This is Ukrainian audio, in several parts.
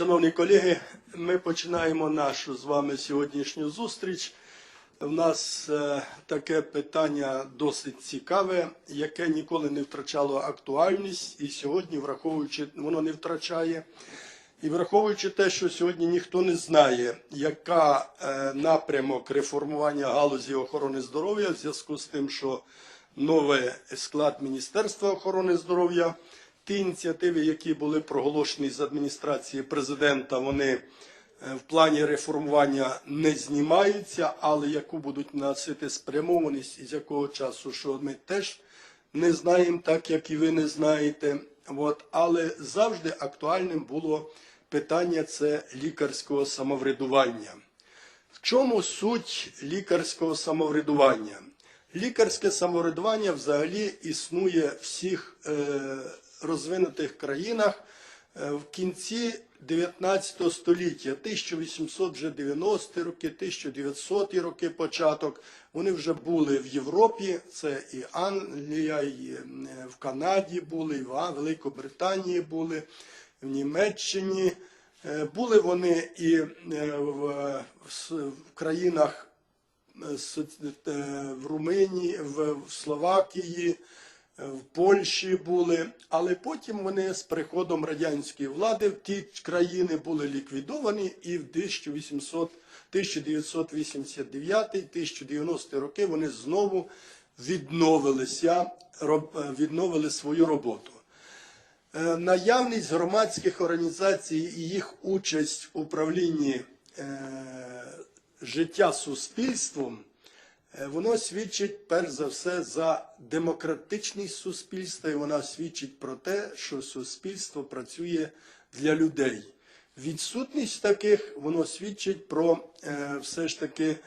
Шановні колеги, ми починаємо нашу з вами сьогоднішню зустріч. У нас е, таке питання досить цікаве, яке ніколи не втрачало актуальність, і сьогодні, враховуючи, воно не втрачає. І враховуючи те, що сьогодні ніхто не знає, яка е, напрямок реформування галузі охорони здоров'я, в зв'язку з тим, що новий склад Міністерства охорони здоров'я, ті ініціативи, які були проголошені з адміністрації президента, вони е, в плані реформування не знімаються, але яку будуть носити спрямованість і з якого часу, що ми теж не знаємо, так як і ви не знаєте. От, але завжди актуальним було питання це лікарського самоврядування. В чому суть лікарського самоврядування? Лікарське самоврядування взагалі існує всіх е, розвинутих країнах е, в кінці 19 століття, 1890 роки, 1900 роки початок. Вони вже були в Європі, це і Англія, і е, в Канаді були, і в Великобританії були, в Німеччині. Е, Були вони і в, країнах в Румунії, в Словакії, в Польщі були, але потім вони з приходом радянської влади в ті країни були ліквідовані і в 1800 1989-1090 роки вони знову відновилися, е, відновили свою роботу. Е, Наявність громадських організацій і їх участь в управлінні е, життя суспільством, воно свідчить перш за все за демократичність суспільства, і вона свідчить про те, що суспільство працює для людей. Відсутність таких воно свідчить про е, все ж таки е,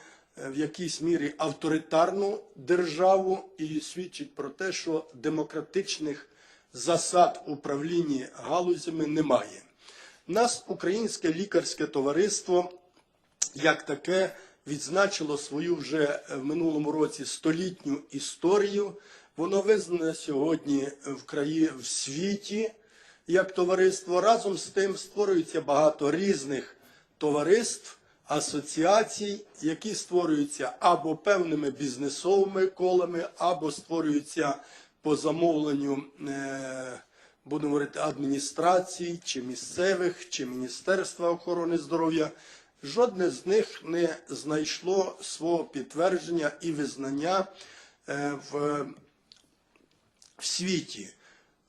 в якійсь мірі авторитарну державу і свідчить про те, що демократичних засад управління галузями немає. Нас українське лікарське товариство як таке відзначило свою вже в минулому році столітню історію. Воно визнане сьогодні в краї в світі як товариство. Разом з тим створюється багато різних товариств, асоціацій, які створюються або певними бізнесовими колами, або створюються по замовленню. Е- будемо говорити, адміністрацій, чи місцевих, чи Міністерства охорони здоров'я. Жодне з них не знайшло свого підтвердження і визнання е, в, в світі.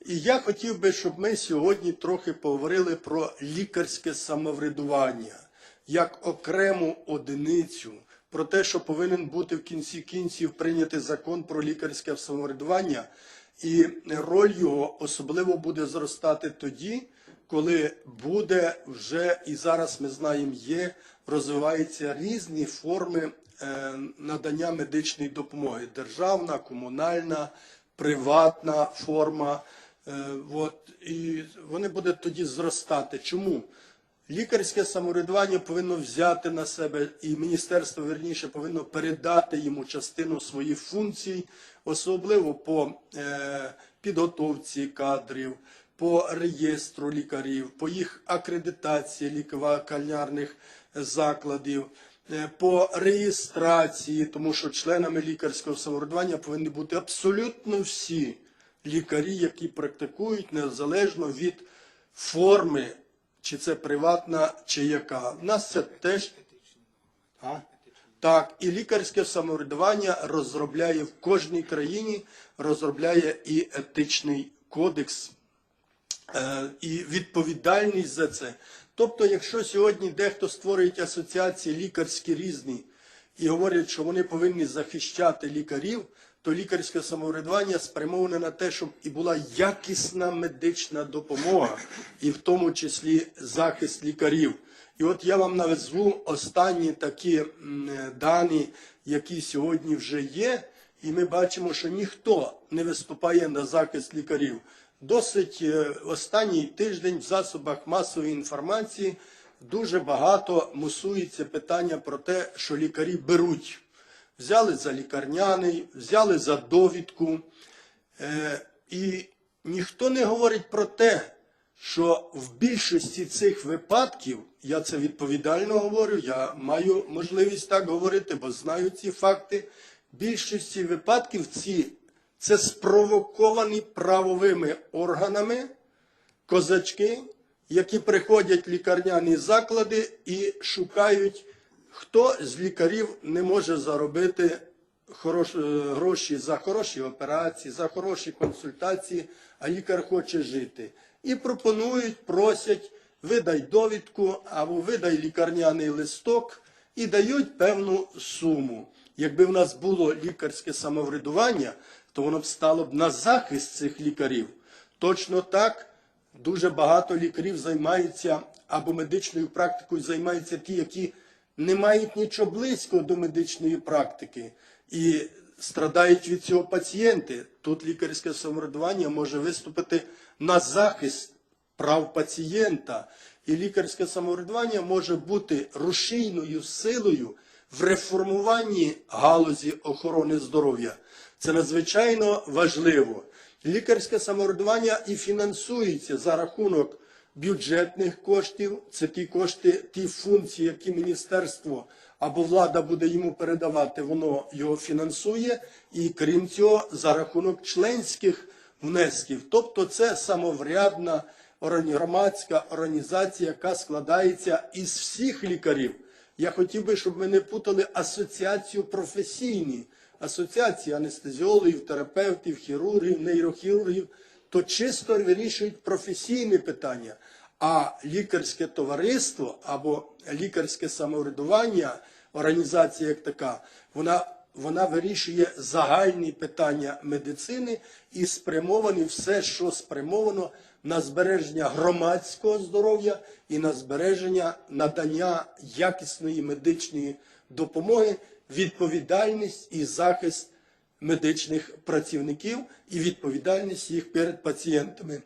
І я хотів би, щоб ми сьогодні трохи поговорили про лікарське самоврядування як окрему одиницю, про те, що повинен бути в кінці кінців прийнятий закон про лікарське самоврядування, і роль його особливо буде зростати тоді, коли буде вже і зараз ми знаємо, є розвиваються різні форми е, надання медичної допомоги: державна, комунальна, приватна форма. Е, от, і вони будуть тоді зростати. Чому? Лікарське самоврядування повинно взяти на себе, і міністерство верніше повинно передати йому частину своїх функцій, особливо по е, підготовці кадрів, по реєстру лікарів, по їх акредитації лікарнярних закладів, е, по реєстрації, тому що членами лікарського самоврядування повинні бути абсолютно всі лікарі, які практикують незалежно від форми, чи це приватна, чи яка. У нас це теж. А? Так, і лікарське самоврядування розробляє в кожній країні, розробляє і етичний кодекс, і відповідальність за це. Тобто, якщо сьогодні дехто створює асоціації лікарські різні і говорять, що вони повинні захищати лікарів, то лікарське самоврядування спрямоване на те, щоб і була якісна медична допомога, і в тому числі захист лікарів. І от я вам назву останні такі е, дані, які сьогодні вже є, і ми бачимо, що ніхто не виступає на захист лікарів. Досить е, останній тиждень в засобах масової інформації дуже багато мусується питання про те, що лікарі беруть. Взяли за лікарняний, взяли за довідку. Е, і ніхто не говорить про те, що в більшості цих випадків, я це відповідально говорю, я маю можливість так говорити, бо знаю ці факти. В більшості випадків ці це спровоковані правовими органами козачки, які приходять в лікарняні заклади і шукають, хто з лікарів не може заробити е, гроші за хороші операції, за хороші консультації, а лікар хоче жити. І пропонують, просять, видай довідку або видай лікарняний листок і дають певну суму. Якби в нас було лікарське самоврядування, то воно б стало б на захист цих лікарів. Точно так дуже багато лікарів займаються або медичною практикою займаються ті, які не мають нічого близького до медичної практики і страдають від цього пацієнти. Тут лікарське самоврядування може виступити на захист прав пацієнта. І лікарське самоврядування може бути рушійною силою в реформуванні галузі охорони здоров'я. Це надзвичайно важливо. Лікарське самоврядування і фінансується за рахунок бюджетних коштів. Це ті кошти, ті функції, які міністерство або влада буде йому передавати, воно його фінансує. І крім цього, за рахунок членських внесків. Тобто це самоврядна громадська організація, яка складається із всіх лікарів. Я хотів би, щоб ми не путали асоціацію професійні, асоціації анестезіологів, терапевтів, хірургів, нейрохірургів, то чисто вирішують професійні питання. А лікарське товариство або лікарське самоврядування, організація як така, вона, вона вирішує загальні питання медицини і спрямовані все, що спрямовано на збереження громадського здоров'я і на збереження надання якісної медичної допомоги, відповідальність і захист медичних працівників і відповідальність їх перед пацієнтами.